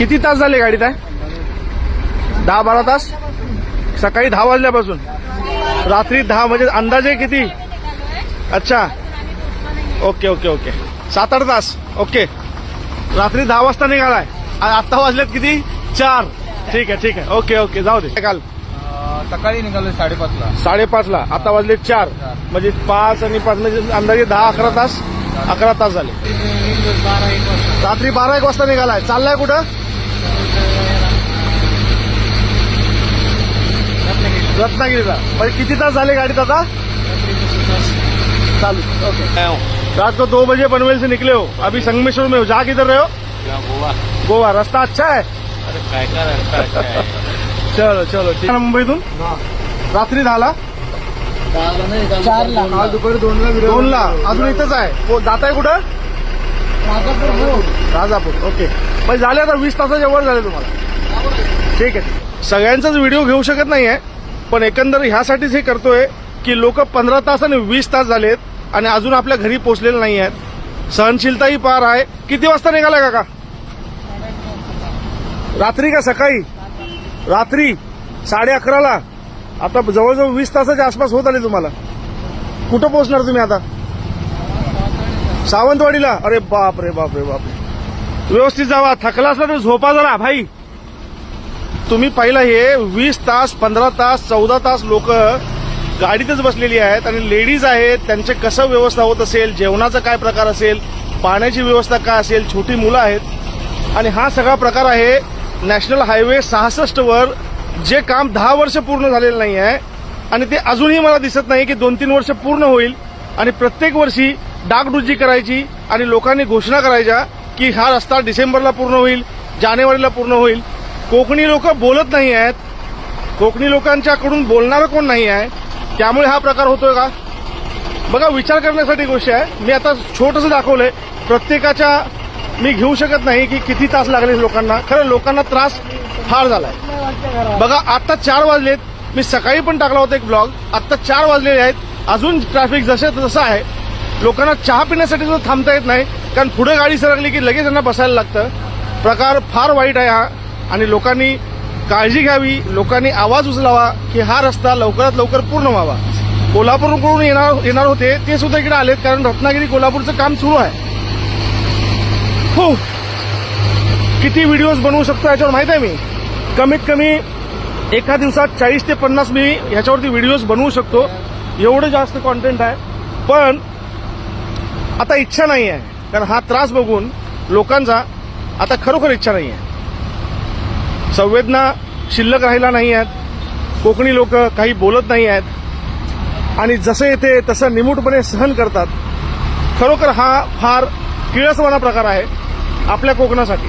किती तास झाले गाडीत आहे? दहा बारा तास? सकाळी दहा वाजल्यापासून. रात्री दहा म्हणजे अंदाजे किती? अच्छा. Okay okay okay. सात आठ तास. ओके. रात्री दहा वाजता निघालाय. आत्ता वाजलेत किती? चार. ठीक आहे ठीक आहे. Okay okay. जाऊ दे. काल सकाळी निघालो साडेपाचला. साडेपाचला. आता वाजले चार. म्हणजे पाच आणि पाच म्हणजे अंदाजे दहा अकरा तास. अकरा तास झाले. बारा एक वाजता. रात्री बारा एक वाजता निघालाय. चाललाय कुठं? रत्नागिरीला. म्हणजे किती तास झाले गाडीत आता? चालू. ओके. रात को दो बजे पनवेल से निकले हो. अभी संगमेश्वर में हो. जा किधर रहे हो? गोवा. गोवा. रस्ता अच्छा है? अरे काय काय रस्ता काय चलो चलो. ठीक. आहे. मुंबईतून रात्री दहाला? चारला. दुपारी दोनला दोनला. अजून इथंच आहे. हो जात आहे कुठं? हो. राजापूर ओके. पण झाले आता वीस तासाच्या वर झाले तुम्हाला. ठीक आहे. सगळ्यांचाच व्हिडिओ घेऊ शकत नाही आहे पण एकंदर ह्यासाठीच हे करतोय की लोक पंधरा तास आणि वीस तास झालेत आणि अजून आपल्या घरी पोहोचलेले नाही आहेत सहनशीलताही पार आहे. किती वाजता निघाला काका? रात्री का सकाळी? रात्री. साडे अकराला. आता जवळजवळ वीस तासाच्या आसपास होत आले तुम्हाला. कुठं पोहोचणार तुम्ही आता? सावंतवाडीला. अरे बाप रे बाप रे बाप रे. व्यवस्थित जावा. थकला असला तर झोपा जरा भाई. तुम्ही पाहिलं हे वीस तास पंधरा तास चौदा तास लोक गाडीतच बसलेली आहेत आणि लेडीज आहेत त्यांचे कसं व्यवस्था होत असेल जेवणाचा काय प्रकार असेल पाण्याची व्यवस्था काय असेल छोटी मुलं आहेत. आणि हा सगळा प्रकार आहे नॅशनल हायवे सहासष्ट वर जे काम दहा वर्ष पूर्ण झालेलं नाही आहे आणि ते अजूनही मला दिसत नाही की दोन तीन वर्ष पूर्ण होईल. आणि प्रत्येक वर्षी डागडुजी करायची आणि लोकांनी घोषणा करायच्या की हा रस्ता डिसेंबरला पूर्ण होईल जानेवारीला पूर्ण होईल. कोकणी लोक बोलत नाही आहेत. कोकणी लोकांच्याकडून बोलणारं कोण नाही आहे? त्यामुळे हा प्रकार होतोय का? बघा विचार करण्यासाठी गोष्ट आहे. मी आता छोटंसं दाखवलंय. प्रत्येकाच्या मी घेऊ शकत नाही की किती तास लागले लोकांना. खरं लोकांना त्रास फार झालाय. बघा आत्ता चार वाजलेत. मी सकाळी पण टाकला होता एक ब्लॉग आत्ता चार वाजलेले आहेत. अजून ट्रॅफिक जसे तसं आहे. लोकांना चहा पिण्यासाठी सुद्धा थांबता येत नाही कारण पुढे गाडी सरकली की लगेच त्यांना बसायला लागतं. प्रकार फार वाईट आहे हा. आणि लोकांनी काळजी घ्यावी लोकांनी आवाज उचलावा की हा रस्ता लवकरात लवकर पूर्ण व्हावा. कोल्हापूरकडून येणार येणार होते ते सुद्धा इकडे आलेत कारण रत्नागिरी कोल्हापूरचं काम सुरू आहे. हो किती व्हिडिओज बनवू शकतो याच्यावर माहीत आहे मी? कमीत कमी एका दिवसात चाळीस ते पन्नास मी ह्याच्यावरती व्हिडिओज बनवू शकतो. एवढं जास्त कॉन्टेंट आहे. पण आता इच्छा नाही आहे. कारण हा त्रास बघून लोकांचा आता खरोखर इच्छा नाही आहे. संवेदना शिल्लक राहिला नाही आहेत. कोकणी लोक काही बोलत नाही आहेत. आणि जसं येते तसं निमूटपणे सहन करतात. खरोखर हा फार किळसवाना प्रकार आहे आपल्या कोकणासाठी.